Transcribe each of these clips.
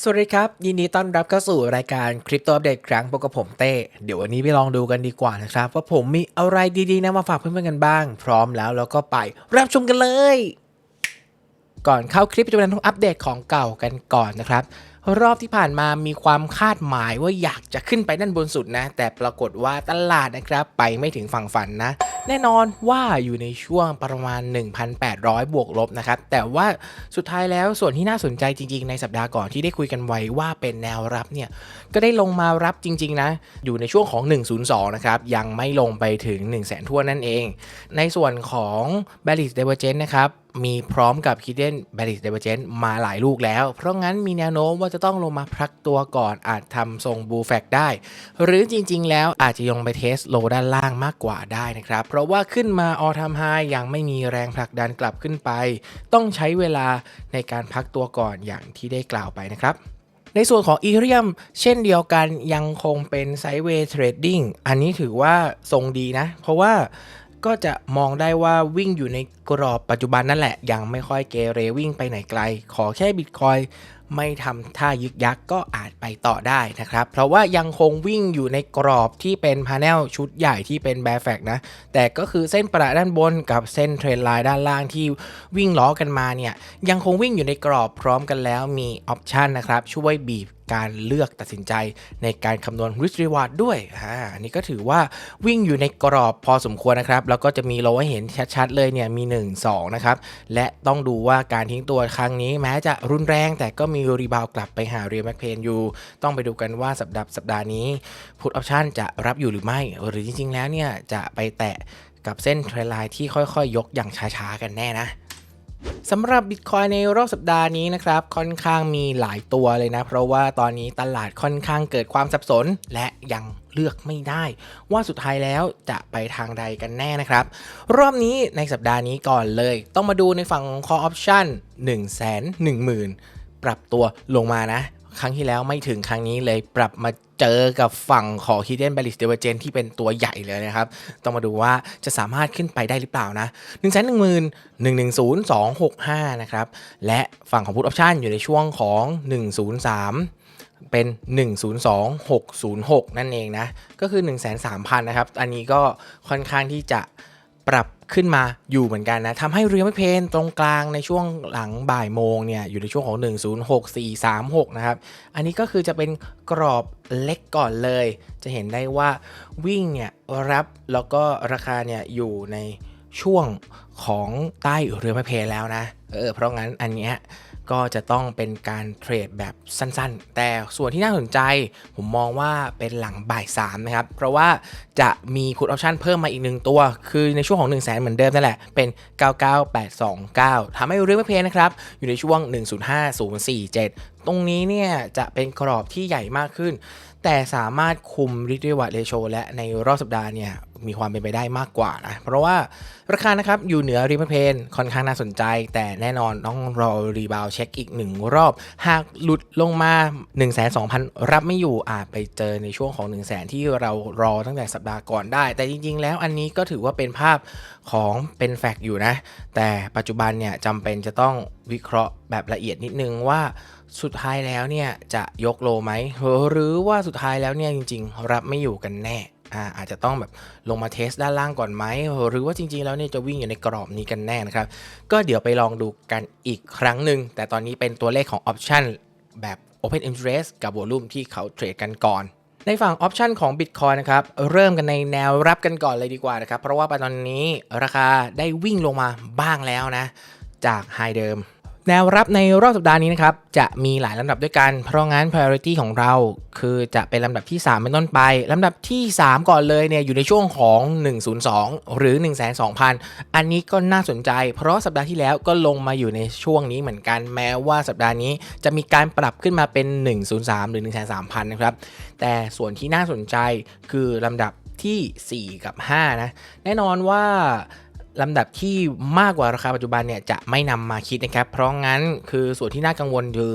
สวัสดีครับ ยินดีต้อนรับเข้าสู่รายการคริปโตอัปเดตครั้งปกผมเต้เดี๋ยววันนี้ไปลองดูกันดีกว่านะครับ ว่าผมมีอะไรดีๆนะมาฝากเพื่อนๆกันบ้าง พร้อมแล้วเราก็ไปรับชมกันเลย ก่อนเข้าคลิปจะเป็นต้องอัปเดตของเก่ากันก่อนนะครับ รอบที่ผ่านมามีความคาดหมายว่าอยากจะขึ้นไปด้านบนสุดนะ แต่ปรากฏว่าตลาดนะครับไปไม่ถึงฝั่งฝันนะ แน่นอนว่าอยู่ในช่วงประมาณ 1,800 บวกลบนะครับ แต่ว่าสุดท้ายแล้วส่วนที่น่าสนใจจริง ๆ ในสัปดาห์ก่อนที่ได้คุยกันไว้ว่าเป็นแนวรับเนี่ย ก็ได้ลงมารับจริง ๆ นะ อยู่ในช่วงของ 102 นะครับ ยังไม่ลงไปถึง 1 0 0 0 0แสนทั่วนนั่นเอง ในส่วนของ b a l i s Divergence นะครับ มีพร้อมกับ Hidden b a l i s Divergence มาหลายลูกแล้ว เพราะงั้นมีแนวโน้มว่าจะต้องลงมาพักตัวก่อนอาจทำทรง Bull Flag ได้ หรือจริงๆ แล้วอาจจะยงไปเทสโลด้านล่างมากกว่าได้นะครับ เพราะว่าขึ้นมา All Time High ยังไม่มีแรงผลักดันกลับขึ้นไป ต้องใช้เวลาในการพักตัวก่อนอย่างที่ได้กล่าวไปนะครับในส่วนของอีเรียมเช่นเดียวกันยังคงเป็นไซด์เวย์เทรดดิ้งอันนี้ถือว่าทรงดีนะ เพราะว่า ก็จะมองได้ว่าวิ่งอยู่ในกรอบปัจจุบันนั่นแหละ ยังไม่ค่อยเกเรวิ่งไปไหนไกล ขอแค่บิตคอยไม่ทำท่ายึกยักก็อาจไปต่อได้นะครับ เพราะว่ายังคงวิ่งอยู่ในกรอบที่เป็นพาแนลชุดใหญ่ที่เป็นแบร์แฟกนะ แต่ก็คือเส้นประด้านบนกับเส้นเทรนไลน์ด้านล่างที่วิ่งล้อกันมาเนี่ย ยังคงวิ่งอยู่ในกรอบพร้อมกันแล้วมีออปชันนะครับ ช่วยบีบการเลือกตัดสินใจในการคำนวณ risk reward ด้วยอ่าอันนี้ก็ถือว่าวิ่งอยู่ในกรอบพอสมควรนะครับ แล้วก็จะมีโลให้เห็นชัดๆเลยเนี่ยมี 1 2 นะครับ และต้องดูว่าการทิ้งตัวครั้งนี้แม้จะรุนแรง แต่ก็มีรีบาวกลับไปหาเรียแมคเพนอยู่ ต้องไปดูกันว่าสัปดาห์สัปดาห์นี้พุทออปชันจะรับอยู่หรือไม่ หรือจริงๆแล้วเนี่ยจะไปแตะกับเส้นเทรนไลน์ที่ค่อยๆ ยกอย่างช้าๆ กันแน่นะ สำหรับ Bitcoin ในรอบสัปดาห์นี้นะครับค่อนข้างมีหลายตัวเลยนะ เพราะว่าตอนนี้ตลาดค่อนข้างเกิดความสับสนและยังเลือกไม่ได้ ว่าสุดท้ายแล้วจะไปทางใดกันแน่นะครับ รอบนี้ในสัปดาห์นี้ก่อนเลย ต้องมาดูในฝั่งของ Call Option 1 1 0 0 0 0 ปรับตัวลงมานะ ครั้งที่แล้วไม่ถึงครั้งนี้เลยปรับมาเจอกับฝั่งของ Hidden Balance Divergence ที่เป็นตัวใหญ่เลยนะครับ ต้องมาดูว่าจะสามารถขึ้นไปได้หรือเปล่านะ 1 1 1 1 1 0 2 6 5 นะครับ และฝั่งของ Put Option อยู่ในช่วงของ 103เป็น 102,606 นั่นเองนะ ก็คือ103,000 นะครับ อันนี้ก็ค่อนข้างที่จะ ปรับขึ้นมาอยู่เหมือนกันนะทำให้เรือไม่เพนตรงกลางในช่วงหลังบ่ายโมงเนี่ยอยู่ในช่วงของ 106,436 นะครับ อันนี้ก็คือจะเป็นกรอบเล็กก่อนเลย จะเห็นได้ว่าวิ่งเนี่ยรับแล้วก็ราคาเนี่ยอยู่ในช่วงของใต้เรือไม่เพนแล้วนะเออเพราะงั้นอันเนี้ย ก็จะต้องเป็นการเทรดแบบสั้นๆ แต่ส่วนที่น่าสนใจผมมองว่าเป็นหลังบ่าย3นะครับ เพราะว่าจะมีพุทออปชันเพิ่มมาอีกหนึ่งตัว คือในช่วงของ 1 0 0 0 0แเหมือนเดิมนั่นแหละ เป็น 99829ทำให้เรื่องไม่เพลนะครับ อยู่ในช่วง 105,047 ตรงนี้เนี่ยจะเป็นกรอบที่ใหญ่มากขึ้น แต่สามารถคุม risk reward ratio และในรอบสัปดาห์เนี่ยมีความเป็นไปได้มากกว่านะ เพราะว่าราคานะครับอยู่เหนือริมเพนค่อนข้างน่าสนใจ แต่แน่นอนต้องรอรีบาวเช็คอีกหนึ่งรอบ หากหลุดลงมา 1 2 0 0 0 รับไม่อยู่อาจไปเจอในช่วงของ 1 0 0 0 0แที่เรารอตั้งแต่สัปดาห์ก่อนได้ แต่จริง ๆ แล้วอันนี้ก็ถือว่าเป็นภาพของเป็นแฟกต์อยู่นะ แต่ปัจจุบันเนี่ยจำเป็นจะต้องวิเคราะห์แบบละเอียดนิดนึงว่า สุดท้ายแล้วเนี่ยจะยกโลไหมหรือว่าสุดท้ายแล้วเนี่ยจริง ๆ รับไม่อยู่กันแน่อาจจะต้องแบบลงมาเทสด้านล่างก่อนไหมหรือว่าจริง ๆ แล้วเนี่ยจะวิ่งอยู่ในกรอบนี้กันแน่นะครับ ก็เดี๋ยวไปลองดูกันอีกครั้งหนึ่งแต่ตอนนี้เป็นตัวเลขของออปชันแบบ Open Interest กับ Volume ที่เขาเทรดกันก่อนในฝั่งออปชันของ Bitcoin นะครับ เริ่มกันในแนวรับกันก่อนเลยดีกว่านะครับ เพราะว่าตอนนี้ราคาได้วิ่งลงมาบ้างแล้วนะ จากไฮเดิม แนวรับในรอบสัปดาห์นี้นะครับจะมีหลายลำดับด้วยกัน เพราะงั้น priority ของเราคือจะเป็นลำดับที่ 3 เป็นต้นไป ลำดับที่ 3 ก่อนเลยเนี่ยอยู่ในช่วงของ 102 หรือ 102,000 อันนี้ก็น่าสนใจ เพราะสัปดาห์ที่แล้วก็ลงมาอยู่ในช่วงนี้เหมือนกันแม้ว่าสัปดาห์นี้จะมีการปรับขึ้นมาเป็น 103 หรือ 103,000 นะครับ แต่ส่วนที่น่าสนใจคือลำดับที่ 4 กับ 5 นะ แน่นอนว่า ลำดับที่มากกว่าราคาปัจจุบันเนี่ยจะไม่นำมาคิดนะครับ เพราะงั้นคือส่วนที่น่ากังวลคือ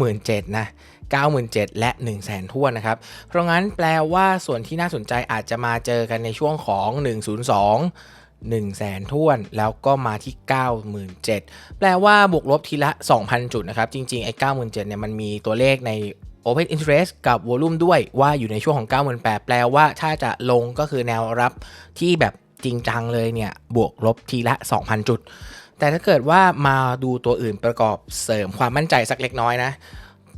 97,000นะ97,000 และ 1 0 0 0 0 0ทั่วนะครับ เพราะงั้นแปลว่าส่วนที่น่าสนใจอาจจะมาเจอกันในช่วงของ 102 1 0 0 0 0แสนท้วน แล้วก็มาที่ 97,000 แปลว่าบวกลบทีละ 2,000 จุดนะครับ จริง ๆ ไอ้ 97,000เนี่ยมันมีตัวเลขใน Open Interest กับ Volume ด้วยว่าอยู่ในช่วงของ 98,000แปลว่าถ้าจะลงก็คือแนวรับที่แบบ จริงจังเลยเนี่ยบวกลบทีละ 2,000 จุด แต่ถ้าเกิดว่ามาดูตัวอื่นประกอบเสริมความมั่นใจสักเล็กน้อยนะ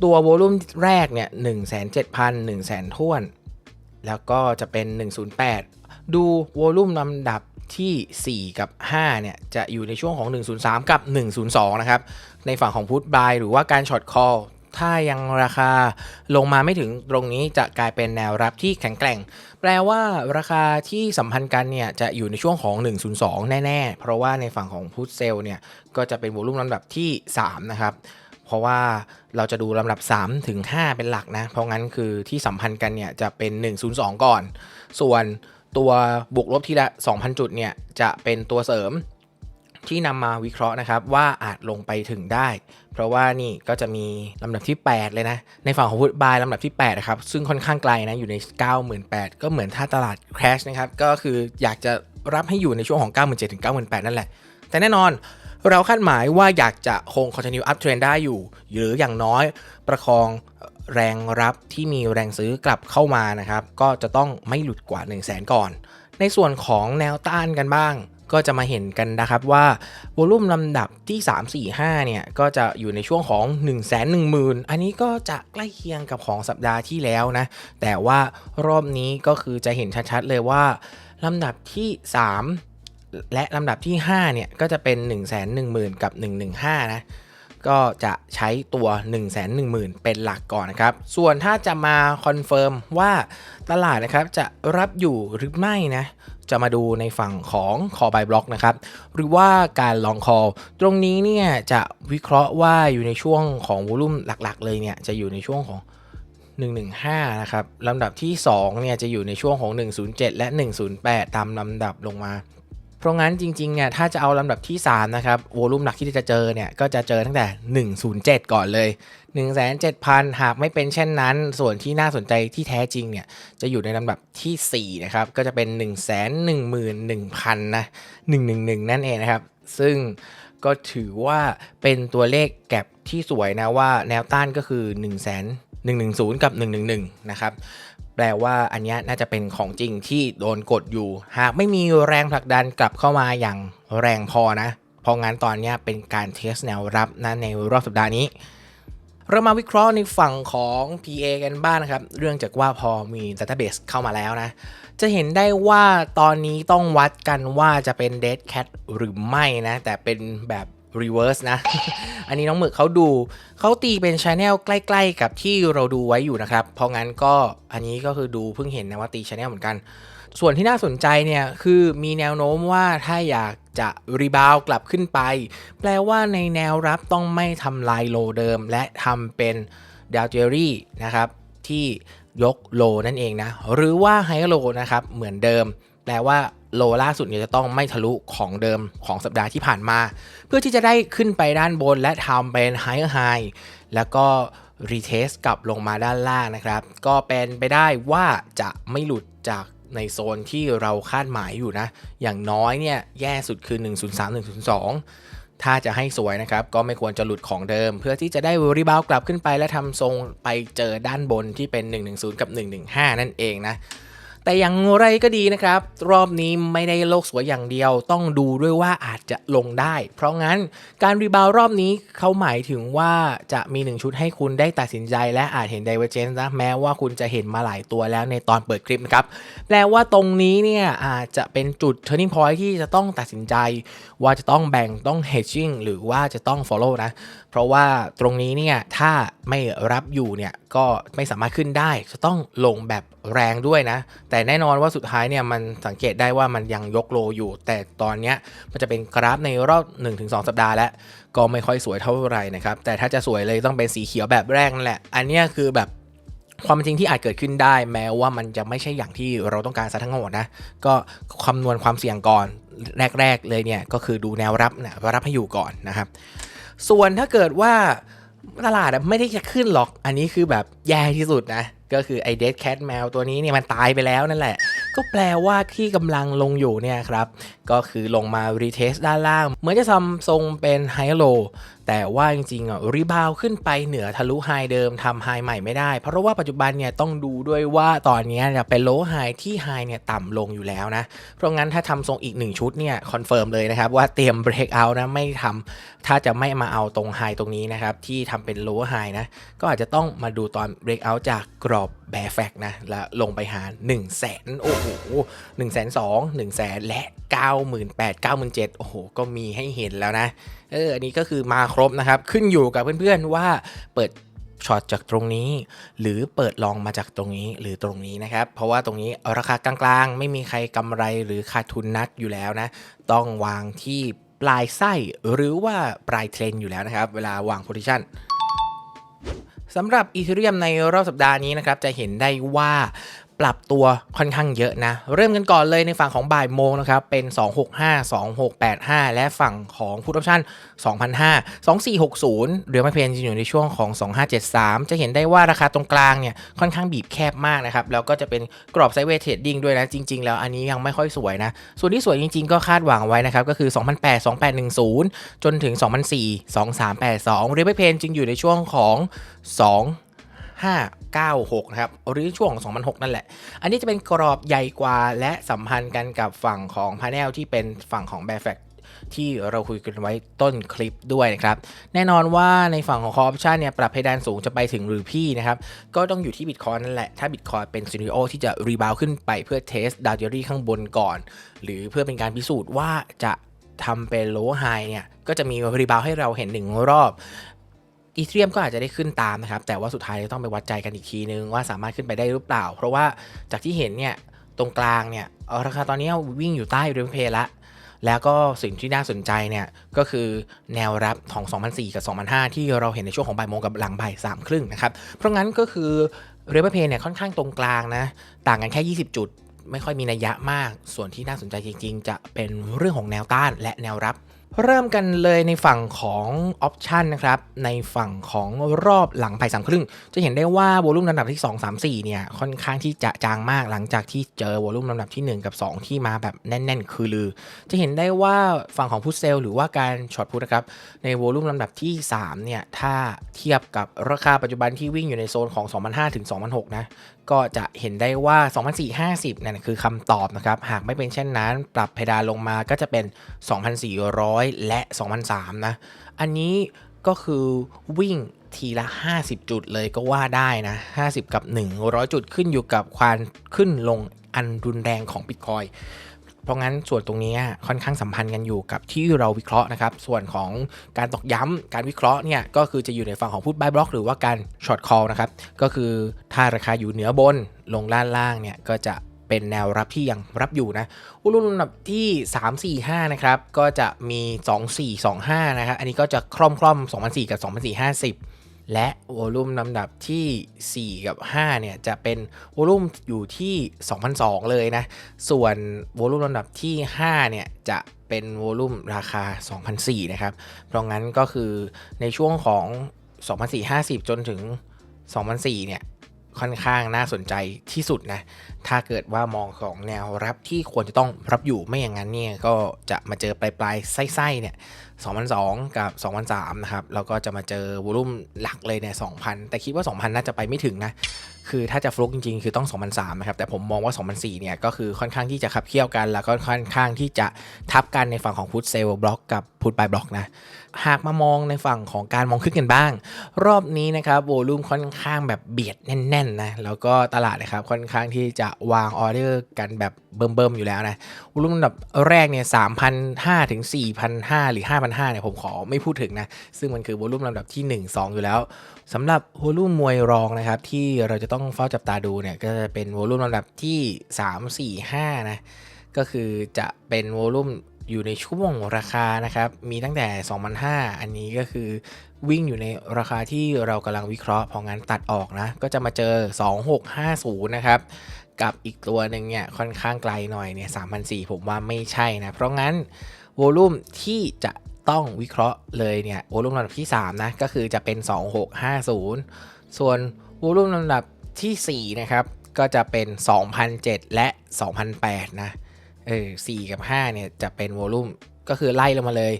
ตัวโวลุ่มแรกเนี่ย1 7 0 0 0 1 0 0 0ท้วน แล้วก็จะเป็น 108 ดูโวลุ่มลำดับที่ 4 กับ 5 เนี่ย จะอยู่ในช่วงของ 103 กับ 102 นะครับ ในฝั่งของพุทบายหรือว่าการช็อตคอล ถ้ายังราคาลงมาไม่ถึงตรงนี้จะกลายเป็นแนวรับที่แข็งแกร่ง แปลว่าราคาที่สัมพันธ์กันเนี่ยจะอยู่ในช่วงของ 102 แน่ๆ เพราะว่าในฝั่งของพุทเซลเนี่ยก็จะเป็นโวลุ่มลำดับที่ 3 นะครับเพราะว่าเราจะดูลำดับ 3 ถึง 5 เป็นหลักนะ เพราะงั้นคือที่สัมพันธ์กันเนี่ยจะเป็น 102 ก่อน ส่วนตัวบวกลบทีละ 2,000 จุดเนี่ยจะเป็นตัวเสริม ที่นำมาวิเคราะห์นะครับว่าอาจลงไปถึงได้ เพราะว่านี่ก็จะมีลำดับที่ 8 เลยนะ ในฝั่งของพุทบายลำดับที่8นะครับซึ่งค่อนข้างไกลนะอยู่ใน 98,000 ก็เหมือนถ้าตลาด crash นะครับก็คืออยากจะรับให้อยู่ในช่วงของ 97,000ถึง98,000 นั่นแหละ แต่แน่นอนเราคาดหมายว่าอยากจะคง continue up trend ได้อยู่ หรืออย่างน้อยประคองแรงรับที่มีแรงซื้อกลับเข้ามานะครับ ก็จะต้องไม่หลุดกว่า 1 0 0 0 0แก่อน ในส่วนของแนวต้านกันบ้าง ก็จะมาเห็นกันนะครับว่าวอลุ่มลำดับที่ 3 4 5 เนี่ย ก็จะอยู่ในช่วงของ 1 1 0 0 0 0 อันนี้ก็จะใกล้เคียงกับของสัปดาห์ที่แล้วนะ แต่ว่ารอบนี้ก็คือจะเห็นชัดๆเลยว่าลำดับที่ 3 และลำดับที่ 5 เนี่ย ก็จะเป็น 1 1 0 0 0 0 กับ 115 นะก็จะใช้ตัว 1 1 0 0 0 0 เป็นหลักก่อนนะครับ ส่วนถ้าจะมาคอนเฟิร์มว่าตลาดนะครับจะรับอยู่หรือไม่นะ จะมาดูในฝั่งของ call by block นะครับ หรือว่าการลอง call ตรงนี้เนี่ยจะวิเคราะห์ว่าอยู่ในช่วงของวอลุ่มหลักๆ เลยเนี่ยจะอยู่ในช่วงของ 115 นะครับลำดับที่2เนี่ยจะอยู่ในช่วงของ 107 และ 108 ตามลำดับลงมา เพราะงั้นจริงๆเนี่ยถ้าจะเอาลำดับที่ 3 นะครับโวลุ่มหลักที่จะเจอเนี่ยก็จะเจอตั้งแต่ 107 ก่อนเลย 107,000 หากไม่เป็นเช่นนั้น ส่วนที่น่าสนใจที่แท้จริงเนี่ยจะอยู่ในลำดับทีสี่4 นะครับ ก็จะเป็น 111,000นะ111 นั่นเองนะครับ ซึ่งก็ถือว่าเป็นตัวเลขแก็บที่สวยนะว่าแนวต้านก็คือ1 1 0 0 110 กับ 111 นะครับ แปลว่าอันนี้น่าจะเป็นของจริงที่โดนกดอยู่ หากไม่มีแรงผลักดันกลับเข้ามาอย่างแรงพอนะ เพราะงั้นตอนนี้เป็นการเทสแนวรับนะในรอบสัปดาห์นี้ เรามาวิเคราะห์ในฝั่งของ PA กันบ้างนะครับ เรื่องจากว่าพอมี Database เข้ามาแล้วนะ จะเห็นได้ว่าตอนนี้ต้องวัดกันว่าจะเป็น Dead Cat หรือไม่นะ แต่เป็นแบบ reverse นะ อันนี้น้องหมึกเขาดูเขาตีเป็น Channel ใกล้ ๆ กับที่เราดูไว้อยู่นะครับ เพราะงั้นก็อันนี้ก็คือดูเพิ่งเห็นนะว่าตี Channel เหมือนกัน ส่วนที่น่าสนใจเนี่ยคือมีแนวโน้มว่าถ้าอยากจะรีบาวกลับขึ้นไป แปลว่าในแนวรับต้องไม่ทำลายโลเดิม และทำเป็นดาวเจอรี่นะครับที่ยกโลนั่นเองนะ หรือว่าไฮโลนะครับเหมือนเดิม แปลว่า โลล่าสุดเนี่ยจะต้องไม่ทะลุของเดิมของสัปดาห์ที่ผ่านมา เพื่อที่จะได้ขึ้นไปด้านบนและทำเป็นไฮไฮแล้วก็รีเทสกลับลงมาด้านล่างนะครับ ก็เป็นไปได้ว่าจะไม่หลุดจากในโซนที่เราคาดหมายอยู่นะ อย่างน้อยเนี่ยแย่สุดคือ 103 102 ถ้าจะให้สวยนะครับ ก็ไม่ควรจะหลุดของเดิม เพื่อที่จะได้รีบาวกลับขึ้นไปและทำทรงไปเจอด้านบนที่เป็น 110 กับ 115 นั่นเองนะ แต่อย่างไรก็ดีนะครับ รอบนี้ไม่ได้โลกสวยอย่างเดียว ต้องดูด้วยว่าอาจจะลงได้ เพราะงั้นการรีบาวรอบนี้เขาหมายถึงว่าจะมีหนึ่งชุดให้คุณได้ตัดสินใจ และอาจเห็น divergence นะแม้ว่าคุณจะเห็นมาหลายตัวแล้วในตอนเปิดคลิปนะครับแปลว่าตรงนี้เนี่ยอาจจะเป็นจุด turning point ที่จะต้องตัดสินใจ ว่าจะต้องแบ่งต้อง hedging หรือว่าจะต้อง follow นะ เพราะว่าตรงนี้เนี่ยถ้าไม่รับอยู่เนี่ยก็ไม่สามารถขึ้นได้ จะต้องลงแบบแรงด้วยนะแต่แน่นอนว่าสุดท้ายเนี่ยมันสังเกตได้ว่ามันยังยกโลอยู่ แต่ตอนนี้มันจะเป็นกราฟในรอบ 1-2 สัปดาห์แล้ว ก็ไม่ค่อยสวยเท่าไหร่นะครับ แต่ถ้าจะสวยเลยต้องเป็นสีเขียวแบบแรกนั่นแหละ อันนี้คือแบบความจริงที่อาจเกิดขึ้นได้แม้ว่ามันจะไม่ใช่อย่างที่เราต้องการซะทั้งหมดนะ ก็คำนวณความเสี่ยงก่อนแรก ๆ เลยเนี่ยก็คือดูแนวรับนะรับให้อยู่ก่อนนะครับ ส่วนถ้าเกิดว่าตลาดไม่ได้จะขึ้นหรอก อันนี้คือแบบแย่ที่สุดนะ ก็คือไอเดดแคทแมวตัวนี้เนี่ยมันตายไปแล้วนั่นแหละ ก็แปลว่าที่กำลังลงอยู่เนี่ยครับ ก็คือลงมารีเทสด้านล่าง เหมือนจะทำทรงเป็นไฮโล แต่ว่าจริงๆอะรีบาวขึ้นไปเหนือทะลุไฮเดิมทำไฮใหม่ไม่ได้ เพราะว่าปัจจุบันเนี่ยต้องดูด้วยว่าตอนนี้เนี่ยเป็นโลไฮที่ไฮเนี่ยต่ำลงอยู่แล้วนะ เพราะงั้นถ้าทำทรงอีก 1 ชุดเนี่ยคอนเฟิร์มเลยนะครับว่าเตรียมเบรกเอานะไม่ทำถ้าจะไม่มาเอาตรงไฮตรงนี้นะครับที่ทำเป็นโลไฮนะก็อาจจะต้องมาดูตอนเบรกเอาจากกรอบแบร์แฟกนะแล้วลงไปหา 1 0 0 0 0แสนโอ้โห1นึ่งแสนสองหนึ่งแสนและ 98,000 97,000โอ้โหก็มีให้เห็นแล้วนะ เอออันนี้ก็คือมาครบนะครับ ขึ้นอยู่กับเพื่อนๆว่าเปิดช็อตจากตรงนี้ หรือเปิดลองมาจากตรงนี้หรือตรงนี้นะครับ เพราะว่าตรงนี้ราคากลางๆ ไม่มีใครกำไรหรือขาดทุนนักอยู่แล้วนะ ต้องวางที่ปลายไส้หรือว่าปลายเทรนอยู่แล้วนะครับ เวลาวางโพซิชันสำหรับอีเทเรียมในรอบสัปดาห์นี้นะครับ จะเห็นได้ว่า ปรับตัวค่อนข้างเยอะนะ เริ่มกันก่อนเลยในฝั่งของบ่ายโมงนะครับ เป็น 265 2685 และฝั่งของพุทออปชั่น2005 2460 หรือไม่เพนจะอยู่ในช่วงของ 2573 จะเห็นได้ว่าราคาตรงกลางเนี่ยค่อนข้างบีบแคบมากนะครับ แล้วก็จะเป็นกรอบไซด์เวทเทรดดิ้งด้วยนะ จริง ๆ แล้วอันนี้ยังไม่ค่อยสวยนะ ส่วนที่สวยจริง ๆ ก็คาดหวังไว้นะครับ ก็คือ 2008 2810 จนถึง 2004 2382 หรือไม่เพนจึงอยู่ในช่วงของ 2 596 นะครับ หรือช่วง 2006 นั่นแหละ อันนี้จะเป็นกรอบใหญ่กว่าและสัมพันธ์กันกับฝั่งของพา n e l ที่เป็นฝั่งของ b a r f a c ที่เราคุยกันไว้ต้นคลิปด้วยนะครับ แน่นอนว่าในฝั่งของ Call Option เนี่ย ปรับเพดานสูงจะไปถึงหรือพี่นะครับ ก็ต้องอยู่ที่ Bitcoin นั่นแหละ ถ้า Bitcoin เป็นซีน n โอที่จะรีบาวขึ้นไปเพื่อเทสดาวเจอรี่ข้างบนก่อน หรือเพื่อเป็นการพิสูจน์ว่าจะทำเป็นโลไฮเนี่ย ก็จะมีรีบาวให้เราเห็นหนึ่งรอบ อีเทียมก็อาจจะได้ขึ้นตามนะครับ แต่ว่าสุดท้ายต้องไปวัดใจกันอีกทีนึงว่าสามารถขึ้นไปได้หรือเปล่า เพราะว่าจากที่เห็นเนี่ยตรงกลางเนี่ยราคาตอนนี้วิ่งอยู่ใต้เรนเพย์ละแล้วก็สิ่งที่น่าสนใจเนี่ยก็คือแนวรับของ2004กับ2005 ที่เราเห็นในช่วงของบ่ายโมงกับหลังบ่ายสามครึ่งนะครับ เพราะงั้นก็คือเรเวอร์เพย์เนี่ยค่อนข้างตรงกลางนะ ต่างกันแค่ 20 จุด ไม่ค่อยมีนัยยะมาก ส่วนที่น่าสนใจจริง ๆ จะเป็นเรื่องของแนวต้านและแนวรับ เริ่มกันเลยในฝั่งของออปชันนะครับ ในฝั่งของรอบหลังบ่สามครึ่ง จะเห็นได้ว่าวอลุ่มลำดับที่ 2 3 4 เนี่ย ค่อนข้างที่จะจางมากหลังจากที่เจอวอลุ่มลำดับที่ 1 กับ 2 ที่มาแบบแน่น ๆ คือลือ จะเห็นได้ว่าฝั่งของพุทเซลหรือว่าการช็อตพุทนะครับ ในวอลุ่มลำดับที่ 3 เนี่ย ถ้าเทียบกับราคาปัจจุบันที่วิ่งอยู่ในโซนของ2005ถึง2006นะก็จะเห็นได้ว่า 2450 นั่นคือคำตอบนะครับ หากไม่เป็นเช่นนั้น ปรับเพดานลงมาก็จะเป็น 2,400 และ 2,003นะ อันนี้ก็คือวิ่งทีละ 50 จุดเลยก็ว่าได้นะ 50 กับ 100 จุดขึ้นอยู่กับความขึ้นลงอันรุนแรงของ Bitcoin เพราะงั้นส่วนตรงนี้ค่อนข้างสัมพันธ์กันอยู่กับที่เราวิเคราะห์นะครับ ส่วนของการตอกย้ำการวิเคราะห์เนี่ยก็คือจะอยู่ในฝั่งของพูดบายบล็อกหรือว่าการช็อตคอลนะครับ ก็คือถ้าราคาอยู่เหนือบนลงด้านล่างเนี่ยก็จะเป็นแนวรับที่ยังรับอยู่นะอุลุมลำดับที่ 3 4 5 นะครับ ก็จะมี 2 4 2 5 นะครับ อันนี้ก็จะคล่อมคล่อม2 0 0กับ 2 4 50 และวอลุ่มลำดับที่ 4 กับ 5 เนี่ย จะเป็นวอลุ่มอยู่ที่ 2,002 เลยนะ ส่วนวอลุ่มลำดับที่ 5 เนี่ย จะเป็นวอลุ่มราคา 2,004นะครับ เพราะงั้นก็คือในช่วงของ 2,450 จนถึง 2,004 เนี่ย ค่อนข้างน่าสนใจที่สุดนะ ถ้าเกิดว่ามองของแนวรับที่ควรจะต้องรับอยู่ไม่อย่างนั้นเนี่ย ก็จะมาเจอปลายปลายๆไส้ๆเนี่ย 2002 กับ 2003 นะครับ แล้วก็จะมาเจอวอลุ่มหลักเลยเนี่ย2,000 แต่คิดว่า 2,000 น่าจะไปไม่ถึงนะ คือถ้าจะฟลุกจริงๆ คือต้อง 2003 นะครับ แต่ผมมองว่า 2004 เนี่ย ก็คือค่อนข้างที่จะขับเคี่ยวกัน แล้วก็ค่อนข้างที่จะทับกันในฝั่งของพุทเซลบล็อกกับพุทบายบล็อกนะ หากมามองในฝั่งของการมองขึ้นกันบ้าง รอบนี้นะครับโวลูมค่อนข้างแบบเบียดแน่นๆนะแล้วก็ตลาดนะครับค่อนข้างที่จะวางออเดอร์กันแบบเบิ่มๆอยู่แล้วนะวอลุ่มอันดับแรกเนี่ย3,500ถึง4,500หรือ5,500เนี่ยผมขอไม่พูดถึงนะซึ่งมันคือวอลุ่มลำดับที่1 2อยู่แล้วสำหรับวอลุ่มมวยรองนะครับที่เราจะต้องเฝ้าจับตาดูเนี่ยก็จะเป็นวอลุ่มลำดับที่3 4 5นะก็คือจะเป็นวอลุ่ม อยู่ในช่วงราคานะครับ มีตั้งแต่2,500อันนี้ก็คือวิ่งอยู่ในราคาที่เรากำลังวิเคราะห์ พองั้นตัดออกนะ ก็จะมาเจอ 2650 นะครับ กับอีกตัวหนึ่งเนี่ยค่อนข้างไกลหน่อยเนี่ย3,400ผมว่าไม่ใช่นะ เพราะงั้นโวลุ่มที่จะต้องวิเคราะห์เลยเนี่ยโวลุ่มลำดับที่ 3 นะ ก็คือจะเป็น 2650 ส่วนโวลุ่มลำดับทีสี่4 นะครับ ก็จะเป็น 2007 และ 2008 นะ เออ4กับ5เนี่ยจะเป็นวอลลุ่มก็คือไล่ลงมาเลย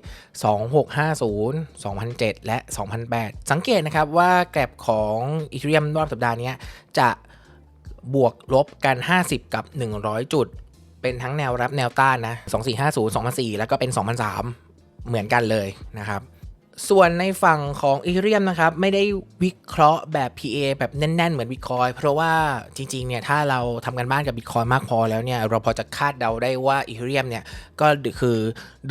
2650 2007 และ 2008 สังเกตนะครับว่าแกลบของอีเทเรียมรอบสัปดาห์นี้จะบวกลบกัน 50 กับ 100 จุด เป็นทั้งแนวรับแนวต้านนะ 2450 2004 แล้วก็เป็น 2003 เหมือนกันเลยนะครับ ส่วนในฝั่งของอีเรียมนะครับ ไม่ได้วิเคราะห์แบบ PA แบบแน่น ๆ เหมือนบิตคอยเพราะว่าจริง ๆ เนี่ย ถ้าเราทำกันบ้านกับบิตคอยมากพอแล้วเนี่ย เราพอจะคาดเดาได้ว่าอีเรียมเนี่ย ก็คือ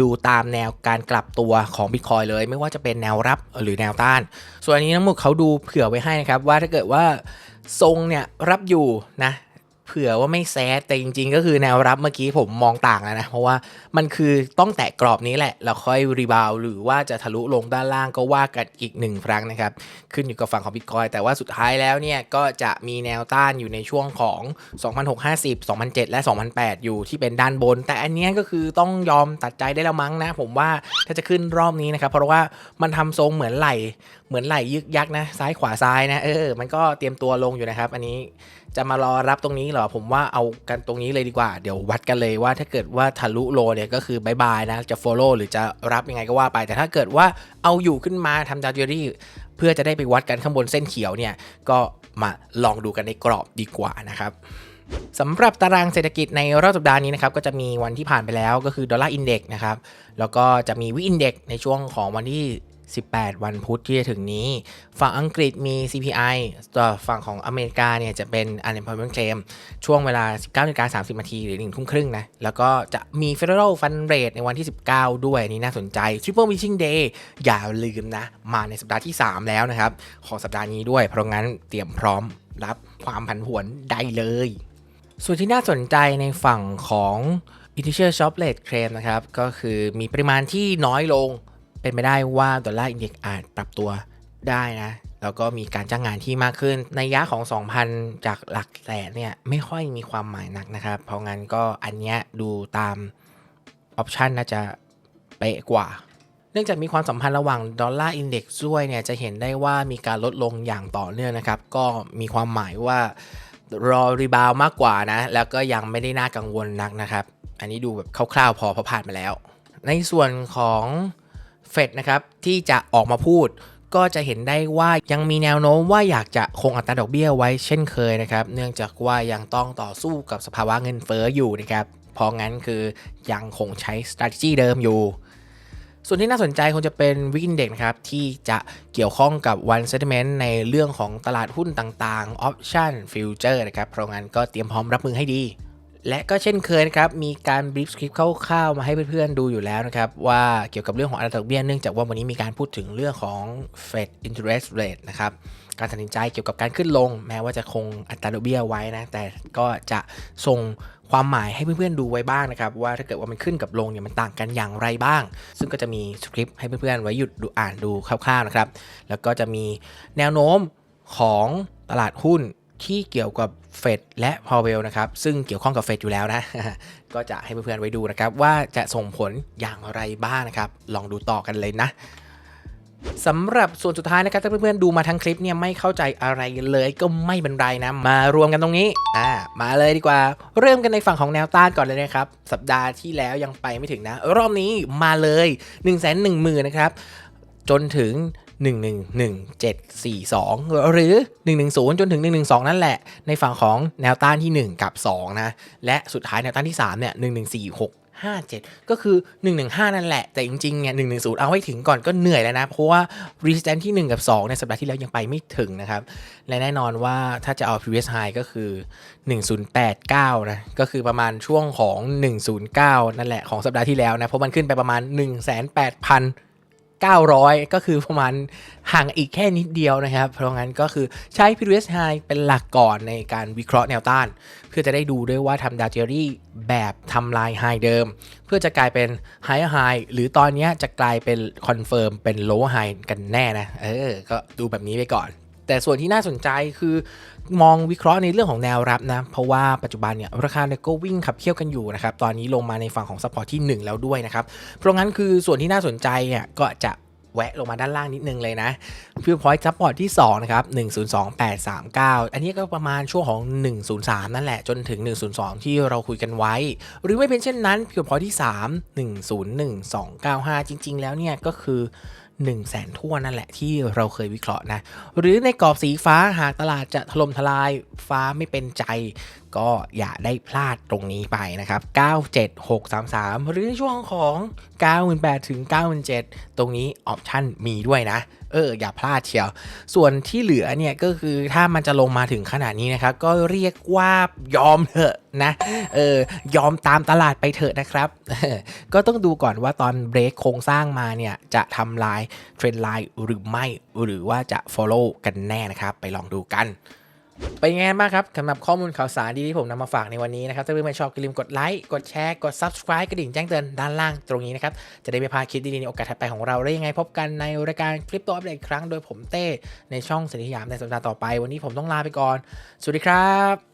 ดูตามแนวการกลับตัวของบิตคอยเลย ไม่ว่าจะเป็นแนวรับหรือแนวต้าน ส่วนอันนี้น้ำมุกเขาดูเผื่อไว้ให้นะครับ ว่าถ้าเกิดว่าทรงเนี่ยรับอยู่นะ ผื่อว่าไม่แซดแต่จริงๆ ก็คือแนวรับเมื่อกี้ผมมองต่างแล้วนะ เพราะว่ามันคือต้องแตะกรอบนี้แหละ แล้วค่อยรีบาวหรือว่าจะทะลุลงด้านล่างก็ว่ากันอีกหนึ่งครั้งนะครับ ขึ้นอยู่กับฝั่งของบิตคอยแต่ว่าสุดท้ายแล้วเนี่ย ก็จะมีแนวต้านอยู่ในช่วงของ 2,650 2007 และ 2008 อยู่ที่เป็นด้านบน แต่อันนี้ก็คือต้องยอมตัดใจได้แล้วมั้งนะ ผมว่าถ้าจะขึ้นรอบนี้นะครับเพราะว่ามันทำทรงเหมือนไหลเหมือนไหลยึกยักนะซ้ายขวาซ้ายนะเออมันก็เตรียมตัวลงอยู่นะครับ อันนี้ จะมารอรับตรงนี้เหรอ ผมว่าเอากันตรงนี้เลยดีกว่า เดี๋ยววัดกันเลยว่าถ้าเกิดว่าทะลุโลเนี่ยก็คือบายบายนะ จะ follow หรือจะรับยังไงก็ว่าไป แต่ถ้าเกิดว่าเอาอยู่ขึ้นมาทำดาวเจอรี่เพื่อจะได้ไปวัดกันข้างบนเส้นเขียวเนี่ย ก็มาลองดูกันในกรอบดีกว่านะครับสำหรับตารางเศรษฐกิจในรอบสัปดาห์นี้นะครับก็จะมีวันที่ผ่านไปแล้วก็คือดอลลาร์อินเด็กนะครับแล้วก็จะมีวิอินเด็กในช่วงของวันที่ 18 วันพุธที่จะถึงนี้ ฝั่งอังกฤษมี CPI ต่อฝั่งของอเมริกาเนี่ยจะเป็น unemployment claim ช่วงเวลา 19นาฬิกา30นาทีหรือ1ทุ่มครึ่งนะ แล้วก็จะมี federal fund rate ในวันที่ 19 ด้วยนนี่น่าสนใจ triple meeting day อย่าลืมนะ มาในสัปดาห์ที่ 3 แล้วนะครับ ของสัปดาห์นี้ด้วย เพราะงั้นเตรียมพร้อมรับความผันผวนได้เลย ส่วนที่น่าสนใจในฝั่งของ initial shop rate claim นะครับ ก็คือมีปริมาณที่น้อยลง เป็นไปได้ว่าดอลลาร์อินเด็กซ์อาจปรับตัวได้นะ แล้วก็มีการจ้างงานที่มากขึ้น ในยะของ 2,000 จากหลักแสนเนี่ยไม่ค่อยมีความหมายนักนะครับ เพราะงั้นก็อันเนี้ยดูตามออปชันน่าจะเป๊ะกว่า เนื่องจากมีความสัมพันธ์ระหว่างดอลลาร์อินเด็กซ์ด้วยเนี่ยจะเห็นได้ว่ามีการลดลงอย่างต่อเนื่องนะครับ ก็มีความหมายว่ารอรีบาวมากกว่านะ แล้วก็ยังไม่ได้น่ากังวลนักนะครับ อันนี้ดูแบบคร่าวๆพอเพราะผ่านมาแล้ว ในส่วนของ เฟดนะครับที่จะออกมาพูด ก็จะเห็นได้ว่ายังมีแนวโน้มว่าอยากจะคงอัตราดอกเบี้ยไว้เช่นเคยนะครับเนื่องจากว่ายังต้องต่อสู้กับสภาวะเงินเฟ้ออยู่นะครับเพราะงั้นคือยังคงใช้ strategy เดิมอยู่ส่วนที่น่าสนใจคงจะเป็นวิก i นเด็กนะครับ ที่จะเกี่ยวข้องกับ one sentiment ในเรื่องของตลาดหุ้นต่างๆ option future นะครับ เพราะงั้นก็เตรียมพร้อมรับมือให้ดี และก็เช่นเคยนะครับ มีการบรีฟสคริปต์คร่าวๆมาให้เพื่อนๆดูอยู่แล้วนะครับ ว่าเกี่ยวกับเรื่องของอัตราดอกเบี้ยเนื่องจากว่าวันนี้มีการพูดถึงเรื่องของ Fed interest rate นะครับ การตัดสินใจเกี่ยวกับการขึ้นลง แม้ว่าจะคงอัตราดอกเบี้ยไว้นะ แต่ก็จะส่งความหมายให้เพื่อนๆดูไว้บ้างนะครับ ว่าถ้าเกิดว่ามันขึ้นกับลงเนี่ยมันต่างกันอย่างไรบ้าง ซึ่งก็จะมีสคริปต์ให้เพื่อนๆไว้หยุดดูอ่านดูคร่าวๆนะครับแล้วก็จะมีแนวโน้มของตลาดหุ้นที่เกี่ยวกับ เฟดและพอเวลนะครับซึ่งเกี่ยวข้องกับเฟดอยู่แล้วนะ ก็จะให้เพื่อนๆไว้ดูนะครับ ว่าจะส่งผลอย่างไรบ้างนะครับ ลองดูต่อกันเลยนะสำหรับส่วนสุดท้ายนะครับถ้าเพื่อนๆดูมาทั้งคลิปเนี่ยไม่เข้าใจอะไรเลยก็ไม่เป็นไรนะ มารวมกันตรงนี้อ่ามาเลยดีกว่า เริ่มกันในฝั่งของแนวต้านก่อนเลยนะครับ สัปดาห์ที่แล้วยังไปไม่ถึงนะ รอบนี้มาเลย 1 1 0 0 0 0นะครับจนถึง 111742 หรือ 110 จนถึง 112 นั่นแหละ ในฝั่งของแนวต้านที่ 1 กับ 2 นะ และสุดท้ายแนวต้านที่ 3 เนี่ย 1146 57 ก็คือ 115 นั่นแหละ แต่จริงๆ เนี่ย 110 เอาให้ถึงก่อนก็เหนื่อยแล้วนะ เพราะว่า resistance ที่ 1 กับ 2 ในสัปดาห์ที่แล้วยังไปไม่ถึงนะครับ และแน่นอนว่าถ้าจะเอา previous high ก็คือ 1089 นะ ก็คือประมาณช่วงของ 109 นั่นแหละของสัปดาห์ที่แล้วนะ เพราะมันขึ้นไปประมาณ 1 8 0 0 0 900 ก็คือประมาณห่างอีกแค่นิดเดียวนะครับ เพราะงั้นก็คือใช้ previous high เป็นหลักก่อนในการวิเคราะห์แนวต้าน เพื่อจะได้ดูด้วยว่าทำดาวเจอรี่แบบทำลาย high เดิม เพื่อจะกลายเป็น high high หรือตอนนี้จะกลายเป็น confirm เป็น low high กันแน่นะ เออ ก็ดูแบบนี้ไปก่อน แต่ส่วนที่น่าสนใจคือ มองวิเคราะห์ในเรื่องของแนวรับนะ เพราะว่าปัจจุบันเนี่ยราคาเนี่ยก็วิ่งขับเคี่ยวกันอยู่นะครับ ตอนนี้ลงมาในฝั่งของซัพพอร์ตที่ 1 แล้วด้วยนะครับ เพราะงั้นคือส่วนที่น่าสนใจเนี่ยก็จะแวะลงมาด้านล่างนิดนึงเลยนะฟิวพอยต์ซัพพอร์ตที่ 2 นะครับ 102839 อันนี้ก็ประมาณช่วงของ 103 นั่นแหละจนถึง 102 ที่เราคุยกันไว้ หรือไม่เป็นเช่นนั้นฟิวพอยต์ที่ 3 101295 จริง ๆ แล้วเนี่ยก็คือ 1 0 0 0 0แสนทั่วนั่นแหละที่เราเคยวิเคราะห์นะ หรือในกรอบสีฟ้าหากตลาดจะถล่มทลายฟ้าไม่เป็นใจ ก็อย่าได้พลาดตรงนี้ไปนะครับ 97633 หรือในช่วงของ 98ถึง97 ตรงนี้ออปชั่นมีด้วยนะ เอออย่าพลาดเชียว ส่วนที่เหลือเนี่ยก็คือถ้ามันจะลงมาถึงขนาดนี้นะครับ ก็เรียกว่ายอมเถอะนะเออยอมตามตลาดไปเถอะนะครับ ก็ต้องดูก่อนว่าตอนเบรกโครงสร้างมาเนี่ยจะทำลายเทรนด์ไลน์หรือไม่หรือว่าจะ follow กันแน่นะครับ ไปลองดูกัน ไป็นไงบ้างครับสำหรับข้อมูลข่าวสารดีที่ผมนำมาฝากในวันนี้นะครับ ถ้าเพื่อนๆชอบอย่าลืมกดไลค์ กดแชร์ กด subscribe กระดิ่งแจ้งเตือนด้านล่างตรงนี้นะครับ จะได้ไม่พลาดคลิปดีๆในโอกาสถัดไปของเราได้ยังไงพบกันในรายการคลิปตัวอัปเดตครั้งโดยผมเต้ในช่องสัญญามในสัปดาห์ต่อไป วันนี้ผมต้องลาไปก่อน สวัสดีครับ